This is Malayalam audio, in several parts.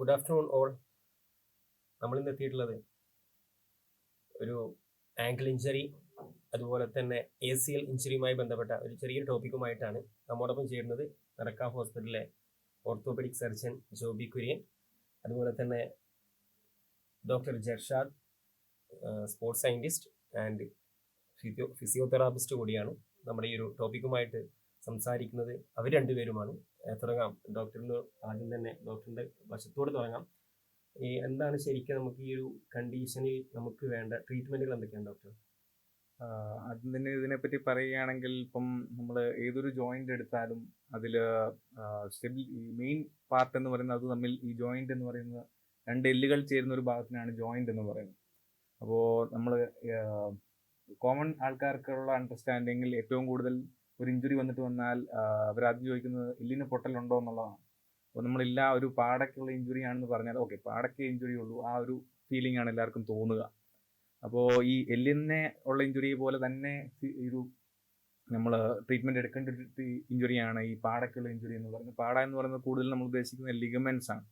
ഗുഡ് ആഫ്റ്റർനൂൺ ഓൾ നമ്മൾ ഇന്ന് എത്തിയിട്ടുള്ളത് ഒരു ആങ്കിൾ ഇഞ്ചറി അതുപോലെ തന്നെ എ സി എൽ ഇഞ്ചുറിയുമായി ബന്ധപ്പെട്ട ഒരു ചെറിയൊരു ടോപ്പിക്കുമായിട്ടാണ് നമ്മോടൊപ്പം ചേരുന്നത് നടക്ക ഹോസ്പിറ്റലിലെ ഓർത്തോപെഡിക് സർജൻ ജോബി കുര്യൻ അതുപോലെ തന്നെ doctor Jershad sports scientist and physio physiotherapist കൂടിയാണ് നമ്മുടെ ഈ ഒരു ടോപ്പിക്കുമായിട്ട് സംസാരിക്കുന്നത്. അവർ രണ്ടുപേരുമാണ്. തുടങ്ങാം. ഡോക്ടറിന് ആദ്യം തന്നെ ഡോക്ടറിന്റെ വശത്തോട് തുടങ്ങാം. ഈ എന്താണ് ശരിക്കും നമുക്ക് ഈ ഒരു കണ്ടീഷനിൽ നമുക്ക് വേണ്ട ട്രീറ്റ്മെന്റുകൾ എന്തൊക്കെയാണ് ഡോക്ടർ? ആദ്യം തന്നെ ഇതിനെപ്പറ്റി പറയുകയാണെങ്കിൽ ഇപ്പം നമ്മൾ ഏതൊരു ജോയിന്റ് എടുത്താലും അതിൽ സ്റ്റെബിൽ മെയിൻ പാർട്ട് എന്ന് പറയുന്നത് അത് തമ്മിൽ ഈ ജോയിന്റ് എന്ന് പറയുന്നത് രണ്ട് എല്ലുകൾ ചേരുന്ന ഒരു ഭാഗത്തിനാണ് ജോയിന്റ് എന്ന് പറയുന്നത്. അപ്പോൾ നമ്മൾ കോമൺ ആൾക്കാർക്കുള്ള അണ്ടർസ്റ്റാൻഡിങ്ങിൽ ഏറ്റവും കൂടുതൽ ഒരു ഇഞ്ചുറി വന്നിട്ട് വന്നാൽ അവരാദ്യം ചോദിക്കുന്നത് എല്ലിന് പൊട്ടലുണ്ടോ? എന്നുള്ളതാണ്. അപ്പോൾ നമ്മളില്ല ഒരു പാടയ്ക്കുള്ള ഇഞ്ചുറി ആണെന്ന് പറഞ്ഞാൽ ഓക്കെ പാടയ്ക്ക് ഇഞ്ചുറി ഉള്ളൂ. ആ ഒരു ഫീലിംഗ് ആണ് എല്ലാവർക്കും തോന്നുക. അപ്പോൾ ഈ എല്ലിനെ ഉള്ള ഇഞ്ചുറി പോലെ തന്നെ ഒരു നമ്മൾ ട്രീറ്റ്മെന്റ് എടുക്കേണ്ട ഇഞ്ചുറിയാണ് ഈ പാടയ്ക്കുള്ള ഇഞ്ചുറി എന്ന് പറയുന്നത്. പാട എന്ന് പറയുന്നത് കൂടുതൽ നമ്മൾ ഉദ്ദേശിക്കുന്നത് ലിഗമെന്റ്സ് ആണ്.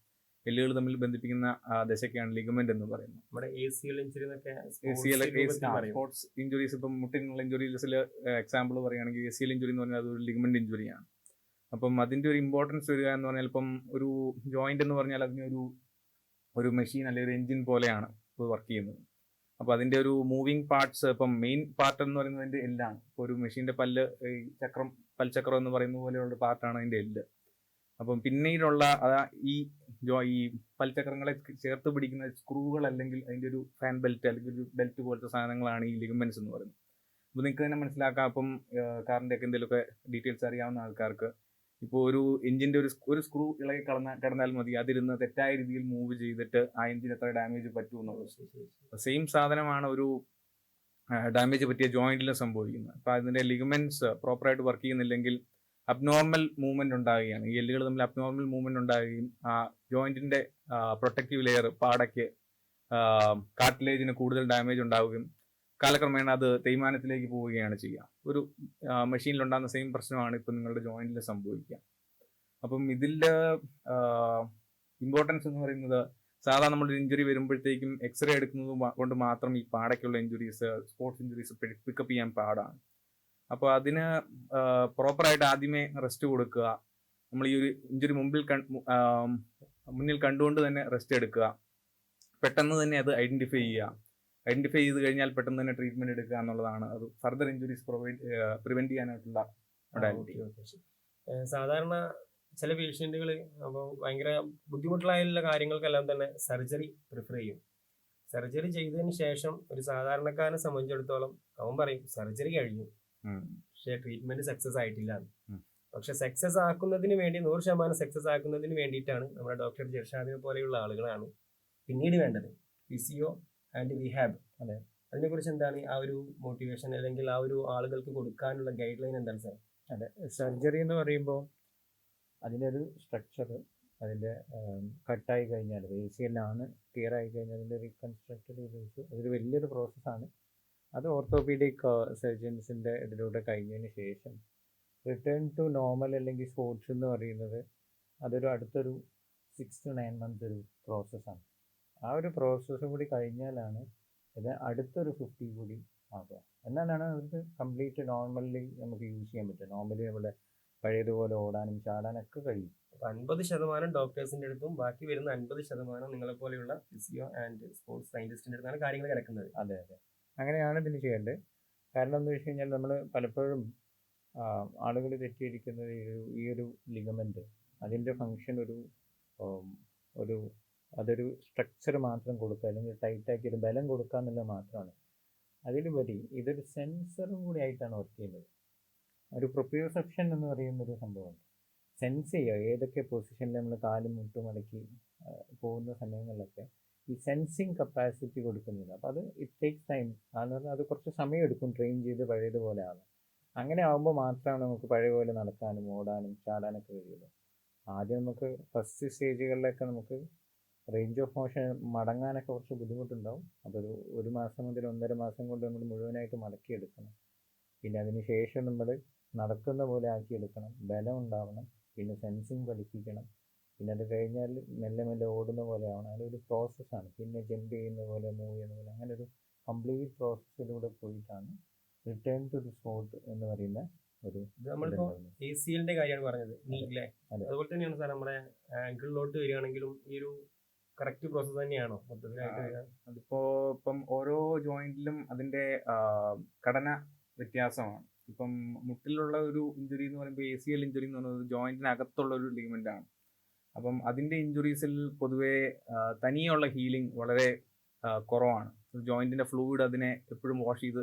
എല്ലുകൾ തമ്മിൽ ബന്ധിപ്പിക്കുന്ന ദശയ്ക്കാണ് ലിഗമെന്റ് എന്ന് പറയുന്നത്. നമ്മുടെ A C L injury. Sports injuries ഇപ്പം മുട്ടിനുള്ള ഇഞ്ചുറീസിൽ എക്സാമ്പിൾ പറയുകയാണെങ്കിൽ എ സി എൽ ഇഞ്ചുറി എന്ന് പറഞ്ഞാൽ അതൊരു ലിഗമെന്റ് ഇഞ്ചുറിയാണ് അപ്പം അതിന്റെ ഒരു ഇമ്പോർട്ടൻസ് വരിക എന്ന് പറഞ്ഞാൽ ഇപ്പം ഒരു ജോയിന്റ് എന്ന് പറഞ്ഞാൽ അതിനൊരു ഒരു മെഷീൻ അല്ലെങ്കിൽ ഒരു എഞ്ചിൻ പോലെയാണ് ഇപ്പോൾ വർക്ക് ചെയ്യുന്നത്. അപ്പോൾ അതിന്റെ ഒരു മൂവിങ് പാർട്സ് ഇപ്പം മെയിൻ പാർട്ട് എന്ന് പറയുന്നത് അതിന്റെ എല്ലാണ്. ഇപ്പോൾ ഒരു മെഷീന്റെ പല്ല് ഈ ചക്രം പൽചക്രം എന്ന് പറയുന്ന പോലെയുള്ള പാർട്ടാണ് അതിന്റെ എല്ല്. അപ്പം പിന്നീടുള്ള ഈ ഈ പൽചക്രങ്ങളെ ചേർത്ത് പിടിക്കുന്ന സ്ക്രൂകൾ അല്ലെങ്കിൽ അതിന്റെ ഒരു ഫാൻ ബെൽറ്റ് അല്ലെങ്കിൽ ഒരു ബെൽറ്റ് പോലത്തെ സാധനങ്ങളാണ് ഈ ലിഗമെൻസ് എന്ന് പറയുന്നത്. അപ്പോൾ നിങ്ങൾക്ക് തന്നെ മനസ്സിലാക്കാം. അപ്പം കാറിന്റെ ഒക്കെ എന്തെങ്കിലുമൊക്കെ ഡീറ്റെയിൽസ് അറിയാവുന്ന ആൾക്കാർക്ക് ഇപ്പോൾ ഒരു എഞ്ചിന്റെ ഒരു ഒരു സ്ക്രൂ ഇളകി കടന്ന കിടന്നാൽ മതി. അതിരുന്ന് തെറ്റായ രീതിയിൽ മൂവ് ചെയ്തിട്ട് ആ എഞ്ചിൻ എത്ര ഡാമേജ് പറ്റുമെന്നുള്ളത് സെയിം സാധനമാണ് ഒരു ഡാമേജ് പറ്റിയ ജോയിന്റിൽ സംഭവിക്കുന്നത്. അപ്പോൾ അതിന്റെ ലിഗമെന്റ്സ് പ്രോപ്പറായിട്ട് വർക്ക് ചെയ്യുന്നില്ലെങ്കിൽ അബ്നോർമൽ മൂവ്മെന്റ് ഉണ്ടാവുകയാണ്. ഈ എല്ലുകൾ തമ്മിൽ അബ്നോർമൽ മൂവ്മെന്റ് ഉണ്ടാവുകയും ആ ജോയിന്റിന്റെ പ്രൊട്ടക്റ്റീവ് ലെയർ പാടയ്ക്ക് കാർട്ടിലേജിന് കൂടുതൽ ഡാമേജ് ഉണ്ടാവുകയും കാലക്രമേണ അത് തേയ്മാനത്തിലേക്ക് പോവുകയാണ് ചെയ്യുക. ഒരു മെഷീനിൽ ഉണ്ടാകുന്ന സെയിം പ്രശ്നമാണ് ഇപ്പം നിങ്ങളുടെ ജോയിന്റിൽ സംഭവിക്കുക. അപ്പം ഇതിന്റെ ഇമ്പോർട്ടൻസ് എന്ന് പറയുന്നത് സാധാരണ നമ്മൾ ഇഞ്ചുറി വരുമ്പോഴത്തേക്കും എക്സ്റേ എടുക്കുന്നത് കൊണ്ട് മാത്രം ഈ പാടയ്ക്കുള്ള injuries sports injuries pick up ചെയ്യാൻ പാടാണ്. അപ്പോൾ അതിന് പ്രോപ്പറായിട്ട് ആദ്യമേ റെസ്റ്റ് കൊടുക്കുക. നമ്മൾ ഈ ഒരു ഇഞ്ചുറി മുമ്പിൽ മുന്നിൽ കണ്ടുകൊണ്ട് തന്നെ റെസ്റ്റ് എടുക്കുക. പെട്ടെന്ന് തന്നെ അത് ഐഡന്റിഫൈ ചെയ്യുക. ഐഡന്റിഫൈ ചെയ്ത് കഴിഞ്ഞാൽ പെട്ടെന്ന് തന്നെ ട്രീറ്റ്മെന്റ് എടുക്കുക എന്നുള്ളതാണ്. അത് ഫർദർ ഇഞ്ചുറീസ് പ്രൊവൈഡ് പ്രിവെന്റ് ചെയ്യാനായിട്ടുള്ള സാധാരണ ചില പേഷ്യന്റുകൾ അപ്പോൾ ഭയങ്കര ബുദ്ധിമുട്ടുള്ള കാര്യങ്ങൾക്കെല്ലാം തന്നെ സർജറി പ്രിഫർ ചെയ്യും. സർജറി ചെയ്തതിന് ശേഷം ഒരു സാധാരണക്കാരനെ സംബന്ധിച്ചിടത്തോളം അവൻ പറയും സർജറി കഴിഞ്ഞു. പക്ഷേ ട്രീറ്റ്മെന്റ് സക്സസ് ആയിട്ടില്ല പക്ഷെ സക്സസ് ആക്കുന്നതിന് വേണ്ടി നൂറ് ശതമാനം സക്സസ് ആക്കുന്നതിന് വേണ്ടിയിട്ടാണ് നമ്മുടെ ഡോക്ടർ ജർഷാദിനെ പോലെയുള്ള ആളുകളാണ് പിന്നീട് വേണ്ടത്. ഫിസിയോ ആൻഡ് റിഹാബ് അല്ലെ അതിനെക്കുറിച്ച് എന്താണ് ആ ഒരു മോട്ടിവേഷൻ അല്ലെങ്കിൽ ആ ഒരു ആളുകൾക്ക് കൊടുക്കാനുള്ള ഗൈഡ് ലൈൻ എന്താണ് സാർ അതെ. സർജറി എന്ന് പറയുമ്പോൾ അതിനൊരു സ്ട്രക്ചർ അതിന്റെ കട്ടായി കഴിഞ്ഞാൽ എല്ലാണ് ക്ലിയർ ആയി കഴിഞ്ഞാൽ അതിന്റെ റീകൺസ്ട്രക്റ്റഡ് ചെയ്ത് അതൊരു വലിയൊരു പ്രോസസ്സാണ് അത് ഓർത്തോപീഡിക് സർജൻസിന്റെ ഇതിലൂടെ കഴിഞ്ഞതിന് ശേഷം. റിട്ടേൺ ടു നോർമൽ അല്ലെങ്കിൽ സ്പോർട്സ് എന്ന് പറയുന്നത് അതൊരു അടുത്തൊരു സിക്സ് ടു നയൻ മന്ത് ഒരു പ്രോസസ്സാണ് ആ ഒരു പ്രോസസ്സ് കൂടി കഴിഞ്ഞാലാണ് ഇത് അടുത്തൊരു ഫിഫ്റ്റി കൂടി ആകുക എന്നാലാണ് അവർക്ക് കംപ്ലീറ്റ് നോർമലി നമുക്ക് യൂസ് ചെയ്യാൻ പറ്റുക. നോർമലി നമ്മുടെ പഴയതുപോലെ ഓടാനും ചാടാനൊക്കെ കഴിയും. അൻപത് ശതമാനം ഡോക്ടേഴ്സിന്റെ അടുത്തും ബാക്കി വരുന്ന അൻപത് ശതമാനം നിങ്ങളെ പോലെയുള്ള ഫിസിയോ ആൻഡ് സ്പോർട്സ് സയന്റിസ്റ്റിന്റെ അടുത്താണ് കാര്യങ്ങൾ കിടക്കുന്നത്. അതെ അതെ. അങ്ങനെയാണ് ഇതിന് ചെയ്യേണ്ടത്. കാരണം എന്ന് വെച്ച് കഴിഞ്ഞാൽ നമ്മൾ പലപ്പോഴും ആളുകൾ തെറ്റിയിരിക്കുന്നത് ഈ ഒരു ഈ ഒരു ലിഗമെന്റ് അതിന്റെ ഫങ്ഷൻ ഒരു ഒരു അതൊരു സ്ട്രക്ചർ മാത്രം കൊടുക്കുക അല്ലെങ്കിൽ ടൈറ്റാക്കി ഒരു ബലം കൊടുക്കുക എന്നുള്ളത് മാത്രമാണ്. അതിലുപരി ഇതൊരു സെൻസറും കൂടി ആയിട്ടാണ് വർക്ക് ചെയ്യുന്നത്. ഒരു പ്രൊപ്രിയോസെപ്ഷൻ എന്ന് പറയുന്ന ഒരു സംഭവമുണ്ട്. സെൻസ് ചെയ്യുക ഏതൊക്കെ പൊസിഷനിൽ നമ്മൾ കാലും മുട്ടും മടക്കി പോകുന്ന സമയങ്ങളിലൊക്കെ ഈ സെൻസിങ് കപ്പാസിറ്റി കൊടുക്കുന്നില്ല. അപ്പോൾ അത് ഇറ്റ് ടേക്സ് ടൈം അതെന്ന് പറഞ്ഞാൽ അത് കുറച്ച് സമയം എടുക്കും ട്രെയിൻ ചെയ്ത് പഴയതുപോലെ അങ്ങനെ ആകുമ്പോൾ മാത്രമാണ് നമുക്ക് പഴയ പോലെ നടക്കാനും ഓടാനും ചാടാനൊക്കെ കഴിയുള്ളൂ. ആദ്യം നമുക്ക് ഫസ്റ്റ് സ്റ്റേജുകളിലൊക്കെ നമുക്ക് റേഞ്ച് ഓഫ് മോഷൻ മടങ്ങാനൊക്കെ കുറച്ച് ബുദ്ധിമുട്ടുണ്ടാവും. അപ്പോൾ ഒരു ഒരു മാസം മുതൽ ഒന്നര മാസം കൊണ്ട് നമ്മൾ മുഴുവനായിട്ട് മടക്കിയെടുക്കണം. പിന്നെ അതിന് ശേഷം നമ്മൾ നടക്കുന്ന പോലെ ആക്കിയെടുക്കണം. ബലം ഉണ്ടാവണം. പിന്നെ സെൻസിങ് പഠിപ്പിക്കണം. പിന്നെ അത് കഴിഞ്ഞാൽ മെല്ലെ മെല്ലെ ഓടുന്ന പോലെ ആവണം അതൊരു പ്രോസസ്സാണ് പിന്നെ ജമ്പ് ചെയ്യുന്ന പോലെ മൂവ് ചെയ്യുന്ന പോലെ അങ്ങനെ ഒരു കംപ്ലീറ്റ് പ്രോസസ്സിലൂടെ പോയിട്ടാണ് റിട്ടേൺ ടു ദി സ്പോട്ട് എന്ന് പറയുന്ന ഒരു നമ്മളിപ്പോൾ. എ സി എല്ലിന്റെ കാര്യമാണ് പറഞ്ഞത്. നീ അല്ലേ അതെ. അതുപോലെ തന്നെയാണ് സാർ നമ്മുടെ ആങ്കിളിലോട്ട് വരികയാണെങ്കിലും ഈ ഒരു കറക്റ്റ് പ്രോസസ് തന്നെയാണോ മൊത്തത്തിലായിട്ട് അതിപ്പോ ഇപ്പം ഓരോ ജോയിന്റിലും അതിന്റെ ഘടന വ്യത്യാസമാണ്. ഇപ്പം മുട്ടിലുള്ള ഒരു ഇഞ്ചുറി എന്ന് പറയുമ്പോൾ എ സി എൽ ഇഞ്ചുറി എന്ന് പറയുന്നത് ജോയിന്റിനകത്തുള്ള ഒരു ലിഗമെന്റ് ആണ്. അപ്പം അതിന്റെ ഇഞ്ചുറീസിൽ പൊതുവേ തനിയുള്ള ഹീലിംഗ് വളരെ കുറവാണ്. ജോയിന്റിന്റെ ഫ്ലൂയിഡ് അതിനെ എപ്പോഴും വാഷ് ചെയ്ത്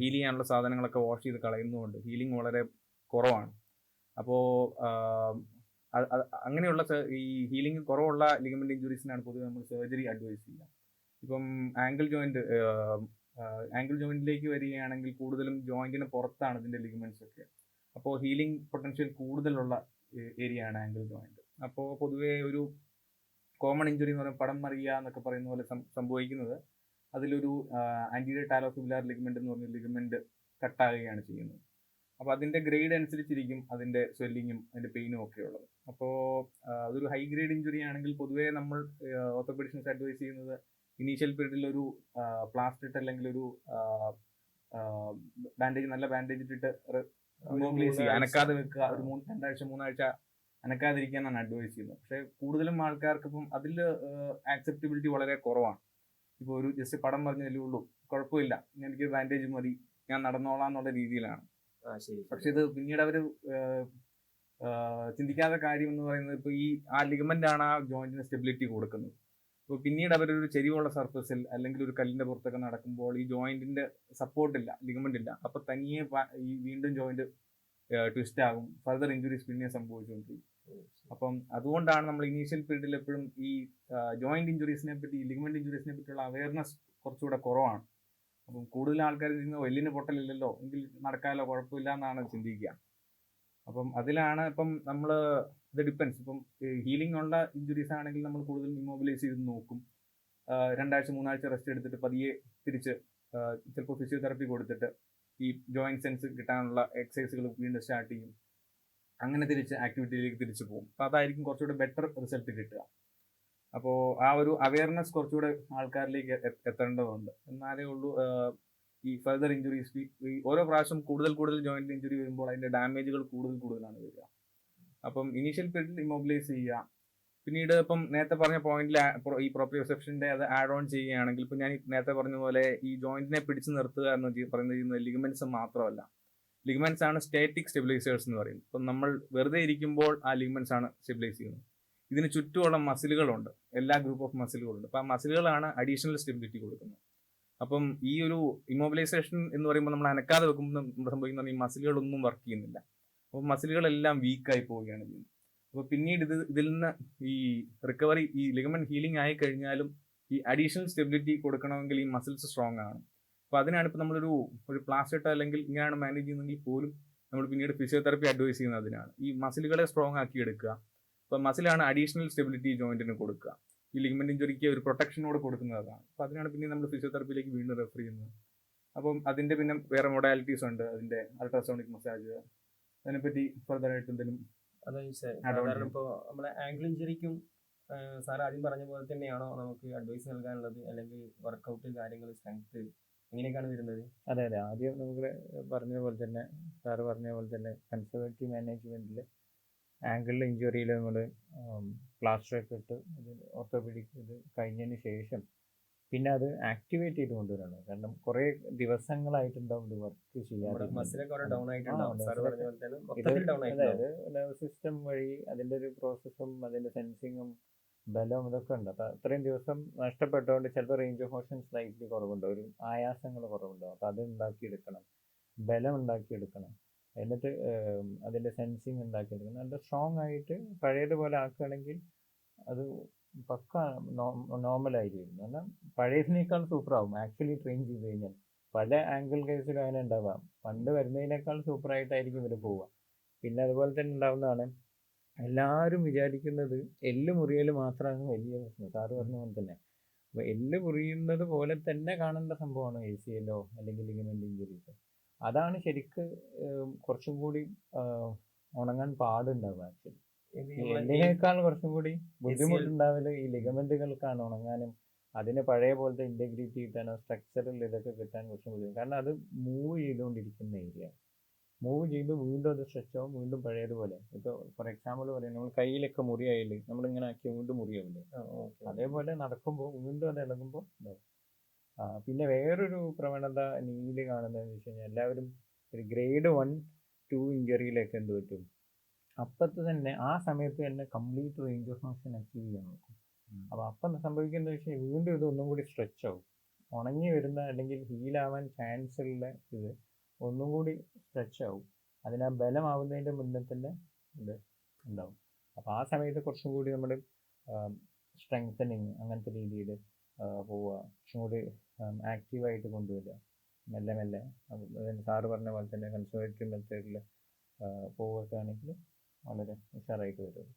ഹീൽ ചെയ്യാനുള്ള സാധനങ്ങളൊക്കെ വാഷ് ചെയ്ത് കളയുന്നതുകൊണ്ട് ഹീലിംഗ് വളരെ കുറവാണ്. അപ്പോൾ അങ്ങനെയുള്ള ഈ ഹീലിംഗ് കുറവുള്ള ലിഗമെന്റ് ഇഞ്ചുറീസിനാണ് പൊതുവെ നമ്മൾ സർജറി അഡ്വൈസ് ചെയ്യുക. ഇപ്പം ആംഗിൾ ജോയിന്റ് ആംഗിൾ ജോയിന്റിലേക്ക് വരികയാണെങ്കിൽ കൂടുതലും ജോയിന്റിന് പുറത്താണ് ഇതിന്റെ ലിഗമെന്റ്സ് ഒക്കെ. അപ്പോൾ ഹീലിംഗ് പൊട്ടൻഷ്യൽ കൂടുതലുള്ള ഏരിയയാണ് ആംഗിൾ ജോയിന്റ് അപ്പോൾ പൊതുവേ ഒരു കോമൺ ഇഞ്ചുറി എന്ന് പറയുമ്പോൾ പടം മറിയുക എന്നൊക്കെ പറയുന്ന പോലെ സംഭവിക്കുന്നത്. അതിലൊരു ആന്റീരിയർ ടാലോഫിബുലാർ ലിഗമെന്റ് എന്ന് പറഞ്ഞ ലിഗമെന്റ് കട്ടാകുകയാണ് ചെയ്യുന്നത്. അപ്പോൾ അതിന്റെ ഗ്രേഡ് അനുസരിച്ചിരിക്കും അതിന്റെ സ്വെല്ലിങ്ങും അതിന്റെ പെയിനും ഒക്കെ ഉള്ളത്. അപ്പോൾ അതൊരു ഹൈ ഗ്രേഡ് ഇഞ്ചുറി ആണെങ്കിൽ പൊതുവേ നമ്മൾ ഓർത്തോപെഡിഷൻസ് അഡ്വൈസ് ചെയ്യുന്നത് ഇനീഷ്യൽ പീരീഡിൽ ഒരു പ്ലാസ്റ്റർ ഇട്ട് അല്ലെങ്കിൽ ഒരു ബാൻഡേജ് നല്ല ബാൻഡേജ് ഇട്ടിട്ട് ഇമോബിലൈസ് ചെയ്യുക. അനക്കാതെ വെക്കുക. ഒരു മൂന്ന് രണ്ടാഴ്ച മൂന്നാഴ്ച അനക്കാതിരിക്കാനാണ് അഡ്വൈസ് ചെയ്യുന്നത്. പക്ഷേ കൂടുതലും ആൾക്കാർക്ക് ഇപ്പം അതിൽ ആക്സെപ്റ്റബിലിറ്റി വളരെ കുറവാണ്. ഇപ്പോൾ ഒരു ജസ്റ്റ് പടം പറഞ്ഞതല്ലേ ഉള്ളൂ. കുഴപ്പമില്ല. എനിക്ക് ബാൻഡേജ് മതി. ഞാൻ നടന്നോളാം എന്നുള്ള രീതിയിലാണ് പക്ഷേ ഇത് പിന്നീട് അവർ ചിന്തിക്കാത്ത കാര്യം എന്ന് പറയുന്നത് ഇപ്പോൾ ഈ ആ ലിഗമെന്റ് ആണ് ആ ജോയിന്റിന് സ്റ്റെബിലിറ്റി കൊടുക്കുന്നത്. ഇപ്പോൾ പിന്നീട് അവരൊരു ചെരിവുള്ള സർഫസിൽ അല്ലെങ്കിൽ ഒരു കല്ലിന്റെ പുറത്തൊക്കെ നടക്കുമ്പോൾ ഈ ജോയിന്റിന്റെ സപ്പോർട്ട് ഇല്ല ലിഗമെന്റ് ഇല്ല. അപ്പൊ തനിയെ ഈ വീണ്ടും ജോയിന്റ് ട്വിസ്റ്റ് ആകും. ഫർദർ ഇഞ്ചുറീസ് പിന്നെ സംഭവിച്ചുകൊണ്ടിരിക്കും. അപ്പം അതുകൊണ്ടാണ് നമ്മൾ ഇനീഷ്യൽ പീരീഡിൽ എപ്പോഴും ഈ ജോയിന്റ് ഇഞ്ചുറീസിനെ പറ്റി ലിഗമെന്റ് ഇഞ്ചുറീസിനെ പറ്റിയുള്ള അവയർനെസ് കുറച്ചുകൂടെ കുറവാണ്. അപ്പം കൂടുതൽ ആൾക്കാർ ചെയ്യുന്ന എല്ലിന് പൊട്ടലില്ലല്ലോ എങ്കിൽ നടക്കാമല്ലോ കുഴപ്പമില്ല എന്നാണ് ചിന്തിക്കുക. അപ്പം അതിലാണ് ഇപ്പം നമ്മൾ ഇത് ഡിപ്പെൻസ് ഇപ്പം ഹീലിംഗ് ഉള്ള ഇഞ്ചുറീസ് ആണെങ്കിൽ നമ്മൾ കൂടുതൽ ഇമ്മോബിലൈസ് ചെയ്ത് നോക്കും. രണ്ടാഴ്ച മൂന്നാഴ്ച റെസ്റ്റ് എടുത്തിട്ട് പതിയെ തിരിച്ച് ചിലപ്പോൾ ഫിസിയോതെറപ്പി കൊടുത്തിട്ട് ഈ ജോയിന്റ് സെൻസ് കിട്ടാനുള്ള എക്സസൈസുകൾ വീണ്ടും സ്റ്റാർട്ട് ചെയ്യും. അങ്ങനെ തിരിച്ച് ആക്ടിവിറ്റിയിലേക്ക് തിരിച്ചു പോകും. അപ്പോൾ അതായിരിക്കും കുറച്ചുകൂടെ ബെറ്റർ റിസൾട്ട് കിട്ടുക. അപ്പോൾ ആ ഒരു അവയർനെസ് കുറച്ചുകൂടെ ആൾക്കാരിലേക്ക് എത്തേണ്ടതുണ്ട്. എന്നാലേ ഉള്ളൂ ഈ ഫർദർ ഇഞ്ചുറീസ് ഈ ഓരോ പ്രാവശ്യം കൂടുതൽ കൂടുതൽ ജോയിന്റ് ഇഞ്ചുറി വരുമ്പോൾ അതിന്റെ ഡാമേജുകൾ കൂടുതൽ കൂടുതലാണ് വരിക. അപ്പം ഇനീഷ്യൽ പീരീഡിൽ ഇമോബിലൈസ് ചെയ്യുക. പിന്നീട് ഇപ്പം നേരത്തെ പറഞ്ഞ പോയിന്റിൽ ഈ പ്രോപ്രിയോസെപ്ഷന്റെ അത് ആഡ് ഓൺ ചെയ്യുകയാണെങ്കിൽ ഇപ്പം ഞാൻ നേരത്തെ പറഞ്ഞ പോലെ ഈ ജോയിന്റിനെ പിടിച്ചു നിർത്തുക എന്ന് പറയുന്നത് ലിഗമെന്റ്സ് മാത്രമല്ല. ലിഗമെന്റ്സ് ആണ് സ്റ്റാറ്റിക് സ്റ്റെബിലൈസേഴ്സ് എന്ന് പറയുന്നത്. ഇപ്പം നമ്മൾ വെറുതെ ഇരിക്കുമ്പോൾ ആ ലിഗമെന്റ്സ് ആണ് സ്റ്റെബിലൈസ് ചെയ്യുന്നത്. ഇതിന് ചുറ്റുമുള്ള മസിലുകളുണ്ട്. എല്ലാ ഗ്രൂപ്പ് ഓഫ് മസിലുകളുണ്ട്. അപ്പം ആ മസിലുകളാണ് അഡീഷണൽ സ്റ്റെബിലിറ്റി കൊടുക്കുന്നത്. അപ്പം ഈ ഒരു ഇമോബിലൈസേഷൻ എന്ന് പറയുമ്പോൾ നമ്മൾ അനക്കാതെ വെക്കുമ്പോൾ സംഭവിക്കുന്ന ഈ മസിലുകളൊന്നും വർക്ക് ചെയ്യുന്നില്ല. അപ്പോൾ മസിലുകളെല്ലാം വീക്കായി പോവുകയാണ് ചെയ്യുന്നത്. അപ്പോൾ പിന്നീട് ഇത് ഇതിൽ നിന്ന് ഈ റിക്കവറി ഈ ലിഗമെന്റ് ഹീലിംഗ് ആയി കഴിഞ്ഞാലും ഈ അഡീഷണൽ സ്റ്റെബിലിറ്റി കൊടുക്കണമെങ്കിൽ ഈ മസിൽസ് സ്ട്രോങ് ആണ്. അപ്പോൾ അതിനാണ് ഇപ്പോൾ നമ്മളൊരു ഒരു പ്ലാസ്റ്റർ അല്ലെങ്കിൽ ഇങ്ങനെയാണ് മാനേജ് ചെയ്യുന്നതെങ്കിൽ പോലും നമ്മൾ പിന്നീട് ഫിസിയോതെറപ്പി അഡ്വൈസ് ചെയ്യുന്നത് അതിനാണ്. ഈ മസിലുകളെ സ്ട്രോങ് ആക്കി എടുക്കുക. അപ്പോൾ മസിലാണ് അഡീഷണൽ സ്റ്റെബിലിറ്റി ജോയിന്റിന് കൊടുക്കുക. ഈ ലിഗമെന്റ് ഇഞ്ചുറിക്ക് ഒരു പ്രൊട്ടക്ഷനോട് കൊടുക്കുന്നതാണ് അപ്പോൾ അതിനാണ് പിന്നെ നമ്മൾ ഫിസിയോതെറപ്പിയിലേക്ക് വീണ്ടും റെഫർ ചെയ്യുന്നത്. അപ്പം അതിന്റെ പിന്നെ വേറെ മൊഡാലിറ്റീസ് ഉണ്ട്. അതിന്റെ അൾട്രാസോണിക് മസാജ് അതിനെപ്പറ്റി ഫർദറായിട്ട് എന്തെങ്കിലും അതാ ചോദിച്ചത് Add on സാധാരണ ചെയ്യും. ഇപ്പോൾ നമ്മളെ ആംഗിൾ ഇഞ്ചുറിക്കും സാർ ആദ്യം പറഞ്ഞ പോലെ തന്നെയാണോ നമുക്ക് അഡ്വൈസ് നൽകാനുള്ളത്? അല്ലെങ്കിൽ വർക്കൗട്ട് കാര്യങ്ങൾ സ്ട്രെങ്ത് എങ്ങനെയൊക്കെയാണ് വരുന്നത്. അതെ അതെ. ആദ്യം നമുക്ക് പറഞ്ഞ പോലെ തന്നെ സാറ് പറഞ്ഞ പോലെ തന്നെ കൺസർവേറ്റീവ് മാനേജ്മെന്റിൽ ആംഗിൾ ഇഞ്ചുറിയിൽ നമ്മൾ പ്ലാസ്റ്റർ ഒക്കെ ഇട്ട് ഇത് ഓർത്തോപെഡിക് ഇത് കഴിഞ്ഞതിന് ശേഷം പിന്നെ അത് ആക്ടിവേറ്റ് ചെയ്ത് കൊണ്ടുവരണം. കാരണം കുറേ ദിവസങ്ങളായിട്ടുണ്ടാവും ഇത് വർക്ക് ചെയ്യാൻ ചെയ്യാതെ അതായത് സിസ്റ്റം വഴി അതിന്റെ ഒരു പ്രോസസ്സും അതിന്റെ സെൻസിങ്ങും ബലവും ഇതൊക്കെ ഉണ്ട്. അപ്പം അത്രയും ദിവസം നഷ്ടപ്പെട്ടുകൊണ്ട് ചിലപ്പോൾ റേഞ്ച് ഓഫ് മോഷൻ സ്ലൈറ്റ്ലി കുറവുണ്ടോ. ഒരു ആയാസങ്ങൾ കുറവുണ്ടാവും. അപ്പം അത് ഉണ്ടാക്കിയെടുക്കണം. ബലം ഉണ്ടാക്കിയെടുക്കണം. എന്നിട്ട് അതിന്റെ സെൻസിങ് ഉണ്ടാക്കിയെടുക്കണം. നല്ല സ്ട്രോങ് ആയിട്ട് പഴയതുപോലെ ആക്കുകയാണെങ്കിൽ അത് പക്ക നോർമലായിരിക്കും കാരണം പഴയതിനേക്കാൾ സൂപ്പറാവും ആക്ച്വലി ട്രെയിൻ ചെയ്ത് കഴിഞ്ഞാൽ. പല ആംഗിൾ കേസിലും അങ്ങനെ ഉണ്ടാവാം. പണ്ട് വരുന്നതിനേക്കാൾ സൂപ്പറായിട്ടായിരിക്കും ഇവർ പോവുക. പിന്നെ അതുപോലെ തന്നെ ഉണ്ടാവുന്നതാണ് എല്ലാവരും വിചാരിക്കുന്നത് എല്ല് മുറിയൽ മാത്രമാണ് വലിയ പ്രശ്നം. സാറ് പറഞ്ഞ പോലെ തന്നെ. അപ്പോൾ എല്ല് മുറിയുന്നത് പോലെ തന്നെ കാണേണ്ട സംഭവമാണ് എ സി എല്ലോ അല്ലെങ്കിൽ ലിഗമെന്റ് ഇഞ്ചുറീസ്. അതാണ് ശരിക്ക് കുറച്ചും കൂടി ഉണങ്ങാൻ പാടുണ്ടാവുക ആക്ച്വലി. എല്ലിനേക്കാൾ കുറച്ചും കൂടി ബുദ്ധിമുട്ടുണ്ടാവൽ ഈ ലിഗമെന്റുകൾക്കാണ് ഉണങ്ങാനും അതിന് പഴയ പോലത്തെ ഇന്റഗ്രിറ്റി കിട്ടാനോ സ്ട്രക്ചറിൽ ഇതൊക്കെ കിട്ടാൻ കുറച്ചും കൂടി. കാരണം അത് മൂവ് ചെയ്തുകൊണ്ടിരിക്കുന്ന ഏരിയ മൂവ് ചെയ്ത് വീണ്ടും അത് സ്ട്രെച്ച് ആവും വീണ്ടും പഴയതുപോലെ. ഇപ്പോൾ ഫോർ എക്സാമ്പിൾ പറയാം നമ്മൾ കയ്യിലൊക്കെ മുറിയായില്ലേ നമ്മളിങ്ങനെ ആക്കി വീണ്ടും മുറിയാവില്ലേ? അതേപോലെ നടക്കുമ്പോൾ വീണ്ടും അത് ഇളകുമ്പോൾ പിന്നെ വേറൊരു പ്രവണത നീൽ കാണുന്നതെന്ന് വെച്ച് കഴിഞ്ഞാൽ എല്ലാവരും ഒരു ഗ്രേഡ് വൺ ടു ഇഞ്ചറിയിലേക്ക് എന്ത് പറ്റും? അപ്പത്ത് തന്നെ ആ സമയത്ത് തന്നെ complete range of motion achieve ചെയ്യാൻ നോക്കും. അപ്പൊ അപ്പോൾ അപ്പം സംഭവിക്കുന്നത് വെച്ച് കഴിഞ്ഞാൽ വീണ്ടും ഇത് ഒന്നും കൂടി സ്ട്രെച്ച് ആവും. ഉണങ്ങി വരുന്ന അല്ലെങ്കിൽ ഹീലാവാൻ ചാൻസ് ഉള്ള ഇത് ഒന്നും കൂടി സ്ട്രെച്ച് ആവും. അതിന് ബലമാവുന്നതിന്റെ മുന്നേ തന്നെ ഇത് ഉണ്ടാവും. അപ്പോൾ ആ സമയത്ത് കുറച്ചും കൂടി നമ്മൾ സ്ട്രെങ്തനിങ് അങ്ങനത്തെ രീതിയിൽ പോവുക. കുറച്ചും കൂടി ആക്റ്റീവായിട്ട് കൊണ്ടുവരിക. മെല്ലെ മെല്ലെ. സാറ് പറഞ്ഞ പോലെ തന്നെ കൺസർവേറ്റീവ് മെത്തേഡിൽ പോവുകയൊക്കെ ആണെങ്കിൽ വളരെ ഉഷാറായിട്ട് വരും.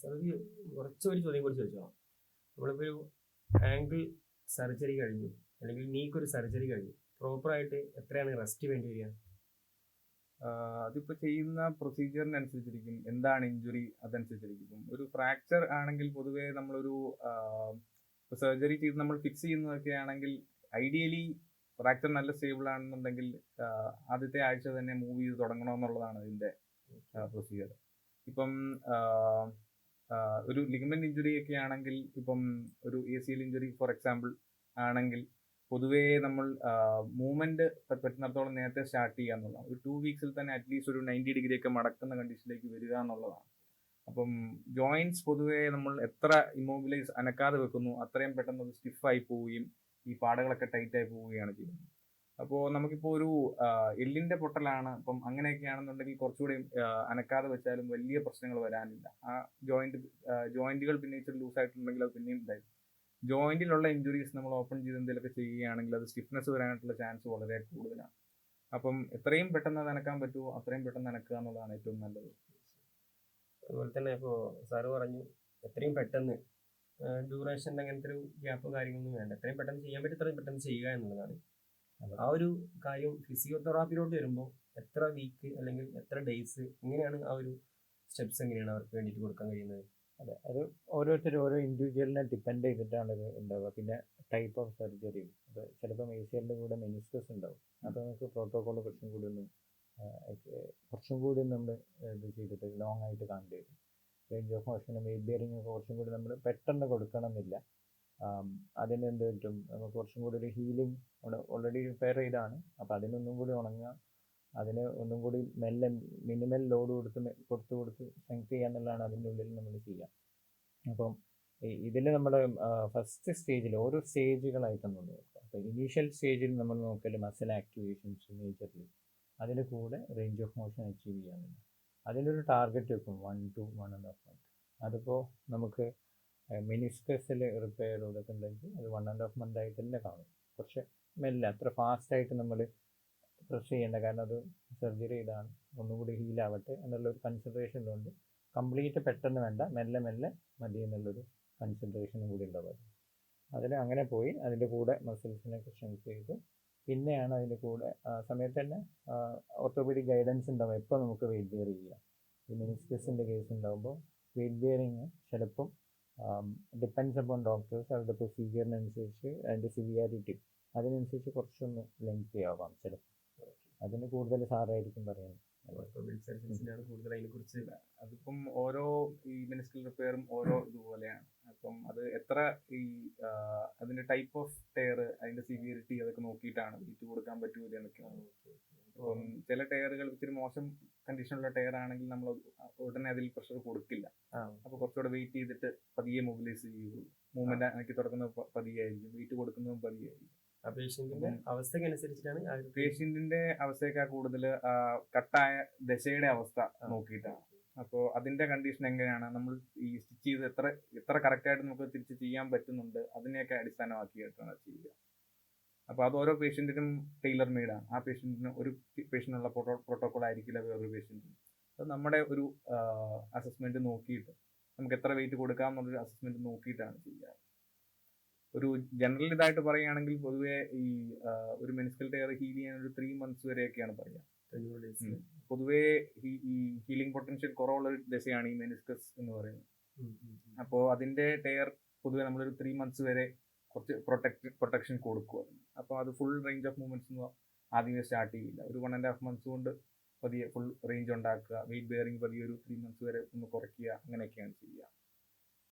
സാർ ഒരു കുറച്ചൊരു ചോദ്യം കൂടി ചോദിച്ചോ നമ്മളിപ്പോൾ ഒരു ആംഗിൾ സർജറി കഴിഞ്ഞു. അല്ലെങ്കിൽ നീക്കൊരു സർജറി കഴിഞ്ഞു. പ്രോപ്പറായിട്ട് എത്രയാണ് റെസ്റ്റ് വേണ്ടി വരിക? അതിപ്പോൾ അതിപ്പോ ചെയ്യുന്ന പ്രൊസീജിയറിനനുസരിച്ചിരിക്കും. എന്താണ് ഇഞ്ചുറി അതനുസരിച്ചിരിക്കും. ഒരു ഫ്രാക്ചർ ആണെങ്കിൽ പൊതുവേ നമ്മളൊരു സർജറി ചെയ്ത് നമ്മൾ ഫിക്സ് ചെയ്യുന്നതൊക്കെ ആണെങ്കിൽ ഐഡിയലി ഫ്രാക്ചർ നല്ല സ്റ്റേബിൾ ആണെന്നുണ്ടെങ്കിൽ ആദ്യത്തെ ആഴ്ച തന്നെ മൂവ് ചെയ്ത് തുടങ്ങണമെന്നുള്ളതാണ് ഇതിന്റെ പ്രൊസീജിയർ ഇപ്പം ഒരു ലിഗമെന്റ് ഇഞ്ചുറി ഒക്കെ ആണെങ്കിൽ ഇപ്പം ഒരു A C L injury for example ആണെങ്കിൽ പൊതുവേ നമ്മൾ മൂവ്മെന്റ് പറ്റുന്നിടത്തോളം നേരത്തെ സ്റ്റാർട്ട് ചെയ്യുക എന്നുള്ളതാണ്. ഒരു ടു വീക്സിൽ തന്നെ അറ്റ്ലീസ്റ്റ് ഒരു നയന്റി ഡിഗ്രി ഒക്കെ മടക്കുന്ന കണ്ടീഷനിലേക്ക് വരിക എന്നുള്ളതാണ്. അപ്പം ജോയിൻസ് പൊതുവേ നമ്മൾ എത്ര ഇമ്മോബിലൈസ് അനക്കാതെ വെക്കുന്നു അത്രയും പെട്ടെന്ന് അത് സ്റ്റിഫായി പോവുകയും ഈ പാടകളൊക്കെ ടൈറ്റ് ആയി പോവുകയാണ് ചെയ്യുന്നത്. അപ്പോൾ നമുക്കിപ്പോൾ ഒരു എല്ലിന്റെ പൊട്ടലാണ്. അപ്പം അങ്ങനെയൊക്കെ ആണെന്നുണ്ടെങ്കിൽ കുറച്ചുകൂടി അനക്കാതെ വെച്ചാലും വലിയ പ്രശ്നങ്ങൾ വരാനില്ല. ആ ജോയിന്റ് ജോയിന്റുകൾ പിന്നെ ഇച്ചിരി ലൂസ് ആയിട്ടുണ്ടെങ്കിൽ അത് പിന്നെയും ഇതായി ജോയിന്റിലുള്ള ഇഞ്ചുറീസ് നമ്മൾ ഓപ്പൺ ചെയ്ത് എന്തെങ്കിലുമൊക്കെ ചെയ്യുകയാണെങ്കിൽ അത് സ്റ്റിഫ്നെസ് വരാനായിട്ടുള്ള ചാൻസ് വളരെ കൂടുതലാണ്. അപ്പം എത്രയും പെട്ടെന്ന് നനക്കാൻ പറ്റുമോ? അത്രയും പെട്ടെന്ന് നനക്കുക എന്നുള്ളതാണ് ഏറ്റവും നല്ലത്. അതുപോലെ തന്നെ ഇപ്പോൾ സാറ് പറഞ്ഞു എത്രയും പെട്ടെന്ന് ഡ്യൂറേഷൻ അങ്ങനത്തെ ഒരു ഗ്യാപ്പ് കാര്യങ്ങളൊന്നും വേണ്ട. എത്രയും പെട്ടെന്ന് ചെയ്യാൻ പറ്റും എത്രയും പെട്ടെന്ന് ചെയ്യുക എന്നുള്ളതാണ്. ആ ഒരു കാര്യം ഫിസിയോതെറാപ്പിയിലോട്ട് വരുമ്പോൾ എത്ര വീക്ക് അല്ലെങ്കിൽ എത്ര ഡേയ്സ് ഇങ്ങനെയാണ് ആ ഒരു സ്റ്റെപ്സ് എങ്ങനെയാണ് അവർക്ക് വേണ്ടിയിട്ട് കൊടുക്കാൻ കഴിയുന്നത്? അതെ അത് ഓരോരുത്തരും ഓരോ ഇൻഡിവിജ്വലിനെ ഡിപ്പെൻഡ് ചെയ്തിട്ടാണ് ഇത് ഉണ്ടാവുക. പിന്നെ ടൈപ്പ് ഓഫ് സർജറിയും അത് ചിലപ്പം എ സി എല്ലിന്റെ കൂടെ മെനിസ്കസ് ഉണ്ടാവും. അപ്പോൾ നമുക്ക് പ്രോട്ടോകോൾ കുറച്ചും കൂടി ഒന്ന് കുറച്ചും കൂടി നമ്മൾ ഇത് ചെയ്തിട്ട് ലോങ് ആയിട്ട് കാണേണ്ടി വരും. റേഞ്ച് ഓഫ് മോഷനും വെയിറ്റ് ബിയറിംഗ് ഒക്കെ കുറച്ചും കൂടി നമ്മൾ പെട്ടെന്ന് കൊടുക്കണം എന്നില്ല അതിനെന്ത് പറ്റും? നമുക്ക് കുറച്ചും കൂടി ഒരു ഹീലിംഗ് ഓൾറെഡി റിപ്പയർ ചെയ്താണ്. അപ്പോൾ അതിനൊന്നും കൂടി ഉണങ്ങുക അതിന് ഒന്നും കൂടി മെല്ലെ മിനിമൽ ലോഡ് കൊടുത്ത് കൊടുത്ത് കൊടുത്ത് സ്ട്രെങ്ത് ചെയ്യുക എന്നുള്ളതാണ് അതിന്റെ ഉള്ളിൽ നമ്മൾ ചെയ്യുക. അപ്പം ഇതിൽ നമ്മൾ ഫസ്റ്റ് സ്റ്റേജിൽ ഓരോ സ്റ്റേജുകളായിട്ട് നമ്മൾ നോക്കുക. അപ്പോൾ ഇനീഷ്യൽ സ്റ്റേജിൽ നമ്മൾ നോക്കൽ മസിൽ ആക്ടിവേഷൻസ് മേജർലി അതിന് കൂടെ റേഞ്ച് ഓഫ് മോഷൻ അച്ചീവ് ചെയ്യാനുണ്ട് ഒരു ടാർഗറ്റ് വെക്കും one two one and half month അതിപ്പോൾ നമുക്ക് മിനിസ്കസിൽ റിപ്പയർ ഇതൊക്കെ ഉണ്ടെങ്കിൽ അത് വൺ ആൻഡ് ഹാഫ് മന്ത് ആയിട്ട് തന്നെ കാണും. കുറച്ച് മെല്ലെ അത്ര ഫാസ്റ്റായിട്ട് നമ്മൾ പ്രസ് ചെയ്യേണ്ട കാരണം അത് സർജറി ഇതാണ്. ഒന്നും കൂടി ഹീലാവട്ടെ എന്നുള്ളൊരു കൺസിഡറേഷൻ കൊണ്ട് കംപ്ലീറ്റ് പെട്ടെന്ന് വേണ്ട മെല്ലെ മെല്ലെ മതി എന്നുള്ളൊരു കൺസിഡറേഷനും കൂടി ഉണ്ടാവും അതിൽ അങ്ങനെ പോയി അതിന്റെ കൂടെ മസിൽസിനൊക്കെ സ്ട്രെങ്ത് ചെയ്ത്. പിന്നെയാണ് അതിന്റെ കൂടെ സമയത്ത് തന്നെ ഓർത്തോപീഡിക് ഗൈഡൻസ് ഉണ്ടാവും. എപ്പോൾ നമുക്ക് വെയിറ്റ് ബിയർ ചെയ്യാം. ഈ മിനിസ്കസിന്റെ കേസ് ഉണ്ടാകുമ്പോൾ വെയിറ്റ് ബിയറിങ് ചിലപ്പം ഡിപ്പെൻസ് അപ്പോൺ ഡോക്ടേഴ്സ് അവരുടെ പ്രൊസീജിയറിനനുസരിച്ച് അതിന്റെ സിവിയാരിറ്റി അതിനനുസരിച്ച് കുറച്ചൊന്ന് ലെങ്തി ആവാം ചിലപ്പോൾ അതിന് കൂടുതൽ സാറായിരിക്കും പറയുന്നത് കൂടുതൽ അതിനെക്കുറിച്ച് അതിപ്പം ഓരോ ഈ മിനിസ്കൽ റിപ്പയറും ഓരോ ഇതുപോലെയാണ്. അപ്പം അത് എത്ര ഈ അതിന്റെ ടൈപ്പ് ഓഫ് ടയർ അതിന്റെ സിവിയറിറ്റി അതൊക്കെ നോക്കിയിട്ടാണ് വീറ്റ് കൊടുക്കാൻ പറ്റൂല എന്നൊക്കെയാണ് അപ്പം ചില ടയറുകൾ ഇത്തിരി മോശം കണ്ടീഷനുള്ള ടയർ ആണെങ്കിൽ നമ്മൾ ഉടനെ അതിൽ പ്രഷർ കൊടുക്കില്ല. അപ്പൊ കുറച്ചുകൂടെ വെയിറ്റ് ചെയ്തിട്ട് പതിയെ മൊബിലൈസ് ചെയ്യുള്ളൂ മൂവ്മെന്റ് ആക്കി തുടങ്ങുന്നത് പതിയായിരിക്കും. വെയിറ്റ് കൊടുക്കുന്നതും പതിയായിരിക്കും. പേഷ്യന്റിന്റെ ആ പേഷ്യന്റിന്റെ അവസ്ഥയേക്കാൾ കൂടുതൽ കട്ടായ ദശയുടെ അവസ്ഥ നോക്കിയിട്ടാണ്. അപ്പോൾ അതിന്റെ കണ്ടീഷൻ എങ്ങനെയാണ്? നമ്മൾ ഈ സ്റ്റിച്ച് ചെയ്ത് എത്ര എത്ര കറക്റ്റായിട്ട് നമുക്ക് തിരിച്ച് ചെയ്യാൻ പറ്റുന്നുണ്ട്? അതിനെയൊക്കെ അടിസ്ഥാനമാക്കിയിട്ടാണ് ചെയ്യുക. അപ്പോൾ അത് ഓരോ പേഷ്യന്റിനും ടൈലർ മെയ്ഡാണ് ആ പേഷ്യന്റിന് ഒരു പേഷ്യനുള്ള പ്രോട്ടോകോൾ ആയിരിക്കില്ല വേറൊരു പേഷ്യന്റിന് അത് നമ്മുടെ ഒരു അസസ്മെന്റ് നോക്കിയിട്ട് നമുക്ക് എത്ര വെയിറ്റ് കൊടുക്കാം എന്നുള്ളൊരു അസസ്മെന്റ് നോക്കിയിട്ടാണ് ചെയ്യുക. ഒരു ജനറൽ ഇതായിട്ട് പറയുകയാണെങ്കിൽ പൊതുവേ ഈ ഒരു മെനിസ്കൽ ടയർ ഹീൽ ചെയ്യാൻ ഒരു ത്രീ മന്ത്സ് വരെയൊക്കെയാണ് പറയുക. പൊതുവേ ഈ ഹീലിംഗ് പൊട്ടൻഷ്യൽ കുറവുള്ള ഒരു ദശയാണ് ഈ മെനിസ്കസ് എന്ന് പറയുന്നത്. അപ്പോൾ അതിന്റെ ടയർ പൊതുവെ നമ്മളൊരു ത്രീ മന്ത്സ് വരെ കുറച്ച് പ്രൊട്ടക്ട് പ്രൊട്ടക്ഷൻ കൊടുക്കുക. അപ്പോൾ അത് ഫുൾ റേഞ്ച് ഓഫ് മൂവ്മെന്റ്സ് ആദ്യമേ സ്റ്റാർട്ട് ചെയ്യില്ല. ഒരു വൺ ആൻഡ് ഹാഫ് മന്ത്സ് കൊണ്ട് പതിയെ ഫുൾ റേഞ്ച് ഉണ്ടാക്കുക. വെയിറ്റ് ബെയറിംഗ് പതിയെ ഒരു ത്രീ മന്ത്സ് വരെ ഒന്ന് കുറയ്ക്കുക. അങ്ങനെയൊക്കെയാണ് ചെയ്യുക.